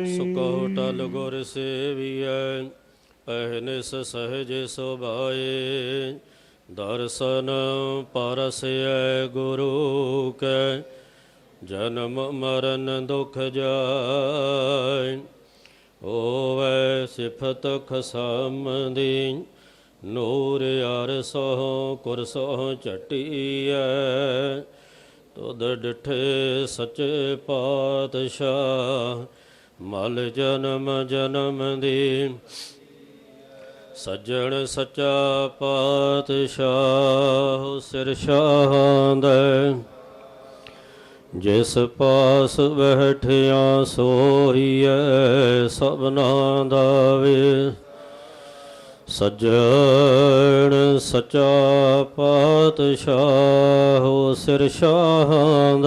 ਸੋਈ ਸੁਕਹੁ ਟਲ ਗੁਰ ਸੇਵੀਐ ਪਹਿਨਿਸ ਸਹਜ ਸੁਭਾਏ, ਦਰਸ਼ਨ ਪਰਸੈ ਗੁਰੂ ਕੈ, ਜਨਮ ਮਰਨ ਦੁਖ ਜਾਇ ਓਵੈ ਸਿਫਤ ਖਸਮਦੀ, ਨੂਰ ਅਰਸੋ ਕੁਰਸੋ ਚਟੀਐ ਤੁਧ ਡਿਠੇ ਸੱਚੇ ਪਾਤਸ਼ਾਹ ਮਲ ਜਨਮ ਜਨਮ ਦੀ। ਸੱਜਣ ਸੱਚਾ ਪਾਤਸ਼ਾਹ ਸਿਰ ਸ਼ਾਹੰਦ ਜਿਸ ਪਾਸ ਬੈਠਿਆ ਸੋਈਐ ਸਭਨਾ ਦਾ ਵੇ। ਸੱਜਣ ਸਚਾ ਪਾਤਸ਼ਾਹ ਸਿਰ ਸ਼ਾਹੰਦ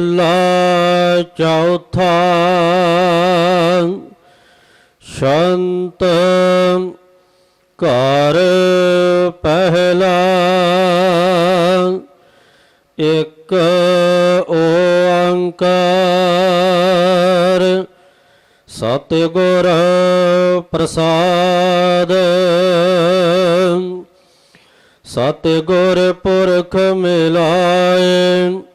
ਮਹੱਲਾ ਚੌਥਾ ਸ਼ੰਤ ਘਰ ਪਹਿਲਾ ਇੱਕ ਓੰਕਾਰ ਸਤਿਗੁਰ ਪ੍ਰਸਾਦ ਸਤਿਗੁਰ ਪੁਰਖ ਮਿਲਾਏ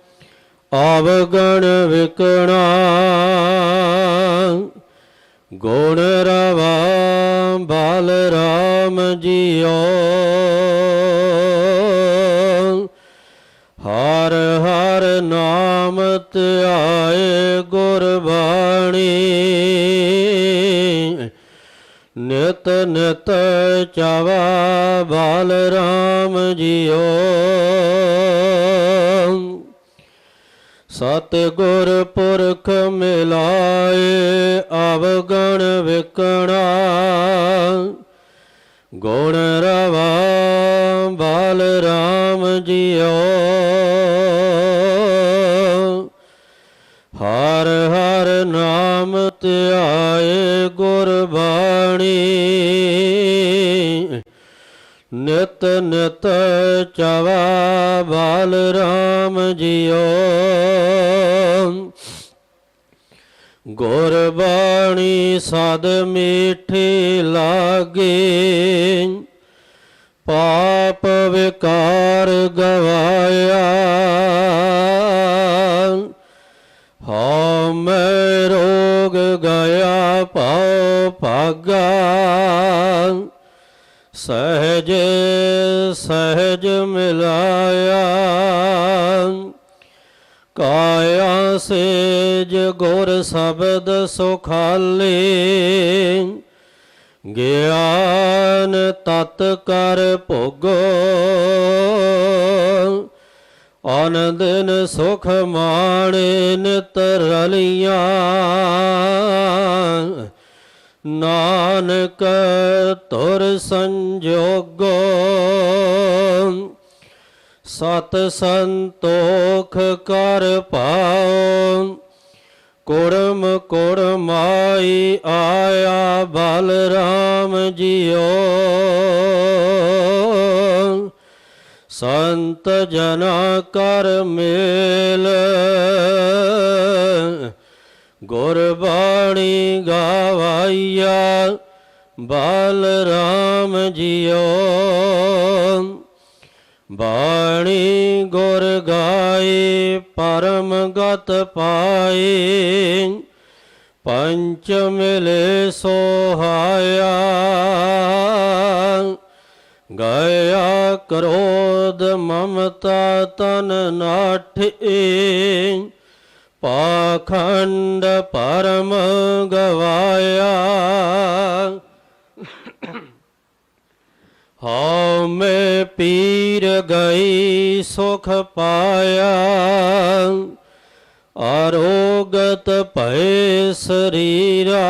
ਆਵਗਣ ਵਿਕਣਾ। ਗੁਣ ਰਵਾ ਬਾਲ ਰਾਮ ਜੀਓ। ਹਰ ਹਰ ਨਾਮ ਧਿਆਏ ਗੁਰਬਾਣੀ। ਨਿਤ ਨਿਤ ਚਾਵਾ ਬਾਲ ਰਾਮ ਜੀਓ। ਸਤਿਗੁਰ ਪੁਰਖ ਮਿਲਾਏ, ਅਵਗਣ ਵਿਕਣਾ। ਗੁਣ ਰਵਾ, ਬਾਲ ਰਾਮ ਜੀਓ। ਹਰ ਹਰ ਨਾਮ ਧਿਆਏ ਗੁਰਬਾਣੀ ਨਿਤ ਨਿਤ ਚਵਾ ਗੁਰਬਾਣੀ ਸਦ ਮੀਠੀ ਲਾਗੇ। ਪਾਪ ਵਿਕਾਰ ਗਵਾਇਆ। ਹਉ ਮੈਂ ਰੋਗ ਗਿਆ, ਪਾਉ ਭਾਗਾ। ਸਹਜ ਸਹਜ ਮਿਲਾਇਆ। ਕਾਇਆ ਸੇਜ ਗੁਰ ਸ਼ਬਦ ਸੁਖਾਲੇ। ਗਿਆਨ ਤਤ ਕਰ ਭੋਗੋ। ਆਨੰਦਨ ਸੁਖ ਮਾਣੇ ਨਿਤ ਰਲੀਆਂ। ਨਾਨਕ ਤੁਰ ਸੰਜੋਗੋ। ਸਤ ਸੰਤੋਖ ਕਰ ਪਾਉ। ਕੁੜਮ ਕੁੜਮਾਈ ਆਇਆ ਬਲ ਰਾਮ ਜੀਓ। ਸੰਤ ਜਨਾ ਕਰ ਮੇਲ। ਗੁਰਬਾਣੀ ਗਾਵਾਈਆ ਬਲ ਰਾਮ ਜੀਓ। ਬਾਣੀ ਗੁਰ ਗਾਏ, ਪਰਮ ਗਤ ਪਾਏ। ਪੰਚ ਮਿਲੇ ਸੋਹਾਇਆ ਗਿਆ ਕਰੋਧ ਮਮਤਾ ਤਨ ਨਾਠੇ। ਪਾਖੰਡ ਪਰਮ ਗਵਾਇਆ ਹਉ ਮੈਂ ਪੀਰ ਗਈ ਸੁਖ ਪਾਇਆ ਆਰੋਗਤ ਭਏ ਸਰੀਰਾ।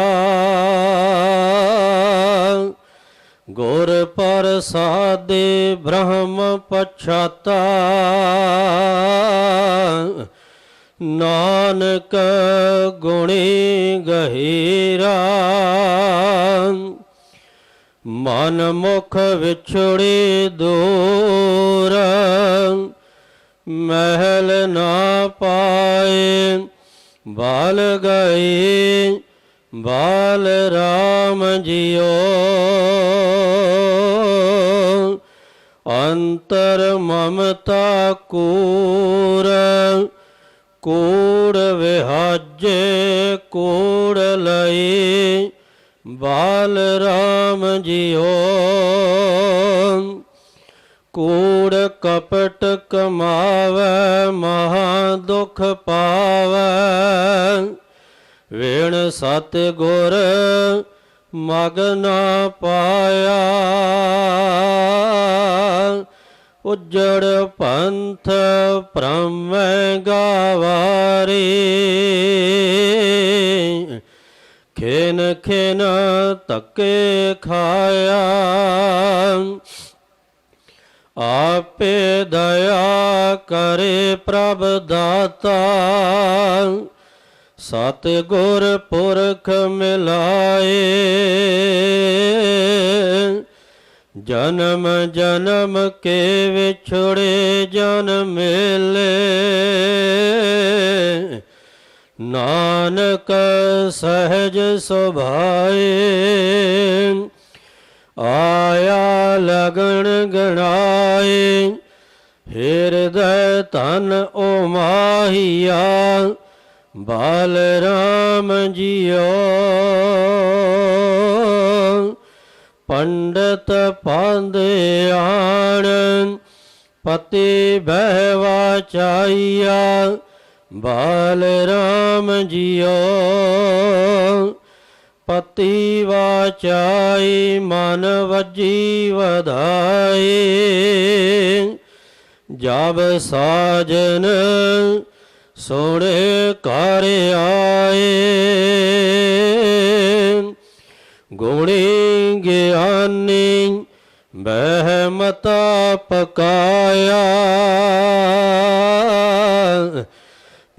ਗੁਰ ਪ੍ਰਸਾਦੇ ਬ੍ਰਹਮ ਪਛਾਤਾ, ਨਾਨਕ ਗੁਣੀ ਗਹੀਰਾ। ਮਨ ਮੁਖ ਵਿਛੜੇ ਦੂਰ, ਮਹਿਲ ਨਾ ਪਾਏ, ਬਾਲ ਗਏ, ਬਾਲ ਰਾਮ ਜਿਓ ਅੰਤਰ ਮਮਤਾ ਕੂਰ, ਕੂੜ ਵਿਹਾਜੇ, ਕੂੜ ਲਈ ਬਾਲ ਰਾਮ ਜਿਓ ਕੂੜ ਕਪਟ ਕਮਾਵੈ, ਮਹਾ ਦੁਖ ਪਾਵੈ। ਵੇਣ ਸਤ ਗੁਰ ਮਗ ਨਾ ਪਾਇਆ। ਉਜੜ ਪੰਥ ਭ੍ਰਮੈ ਗਾਵਾਰੀ। ਖੇਨ ਖੇਨ ਤੱਕੇ ਖਾਇਆ। ਆਪੇ ਦਇਆ ਕਰੇ ਪ੍ਰਭ ਦਾਤਾ। ਸਤ ਗੁਰ ਪੁਰਖ ਮਿਲਾਏ। ਜਨਮ ਜਨਮ ਕੇ ਵਿਛੜੇ ਜਨ ਮਿਲੇ। ਨਾਨਕ ਸਹਿਜ ਸੁਭਾਏ, ਆਇਆ ਲਗਣ ਗਣਾਏ, ਹਿਰਦੈ ਤਨ ਓ ਮਾਹੀਆ ਬਾਲ ਰਾਮ ਜੀਓ। ਪੰਡਤ ਪਾਂਦੇ ਆਣ ਪਤੀ ਬਹਿਵਾ ਚਾਈਆ ਬਾਲ ਰਾਮ ਜੀਓ, ਪਤੀ ਵਾਚਾਈ, ਮਨ ਵਜੀ ਵਧਾਈ। ਜਬ ਸਾਜਨ ਸੋਹਣੇ ਘਰ ਆਏ, ਗੁਣੀ ਗਿਆਨੀ ਬਹਿਮਤਾ ਪਕਾਇਆ।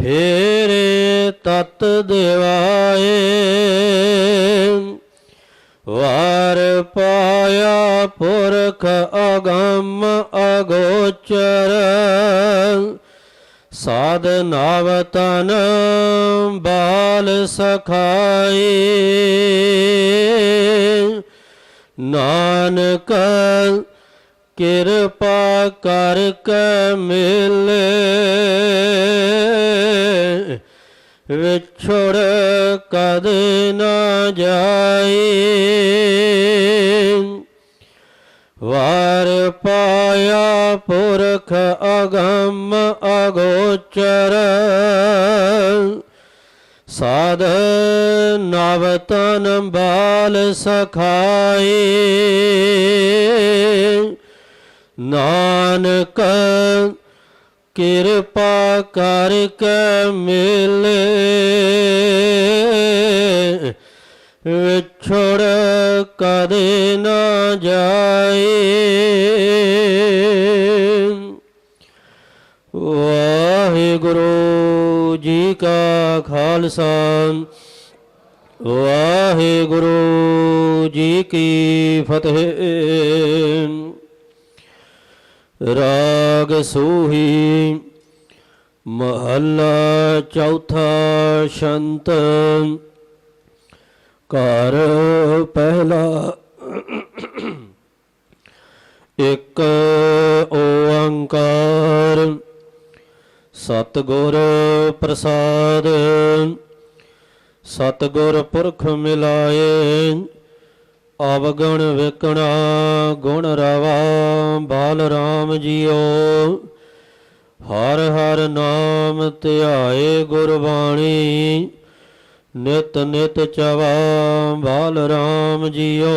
ਫੇਰੇ ਤਤ ਦੇਵਾਏ। ਵਾਰ ਪਾਇਆ ਪੁਰਖ ਅਗੰਮ ਅਗੋਚਰ। ਸਾਧ ਨਾਵਤਨ ਬਾਲ ਸਖਾਈ। ਨਾਨਕ ਕਿਰਪਾ ਕਰ ਕੇ ਮਿਲੇ। ਵਿਛੜ ਕਦ ਨਾ ਜਾਈ। ਵਾਰ ਪਾਇਆ ਪੁਰਖ ਅਗੰਮ ਅਗੋਚਰ। ਸਾਧ ਨਵਤਨ ਬਾਲ ਸਖਾਈ। ਨਾਨਕ ਕਿਰਪਾ ਕਰ ਕੇ ਮਿਲੇ, ਵਿਛੜ ਕਦੇ ਨਾ ਜਾਏ। ਵਾਹਿਗੁਰੂ ਜੀ ਕਾ ਖਾਲਸਾ, ਵਾਹਿਗੁਰੂ ਜੀ ਕੀ ਫਤਿਹ। ਰਾਗ ਸੂਹੀ ਮਹੱਲਾ ਚੌਥਾ ਸ਼ੰਤ। ਘਰ ਪਹਿਲਾ ਇੱਕ ਓੰਕਾਰ। ਸਤਿਗੁਰ ਪ੍ਰਸਾਦ ਸਤਿਗੁਰ ਪੁਰਖ ਮਿਲਾਏ। ਅਵਗਣ ਵਿਕਣਾ ਗੁਣ ਰਵਾ, ਬਾਲ ਰਾਮ ਜੀਓ। ਹਰ ਹਰ ਨਾਮ ਧਿਆਏ ਗੁਰਬਾਣੀ, ਨਿਤ ਨਿਤ ਚਵਾ, ਬਾਲ ਰਾਮ ਜੀਓ।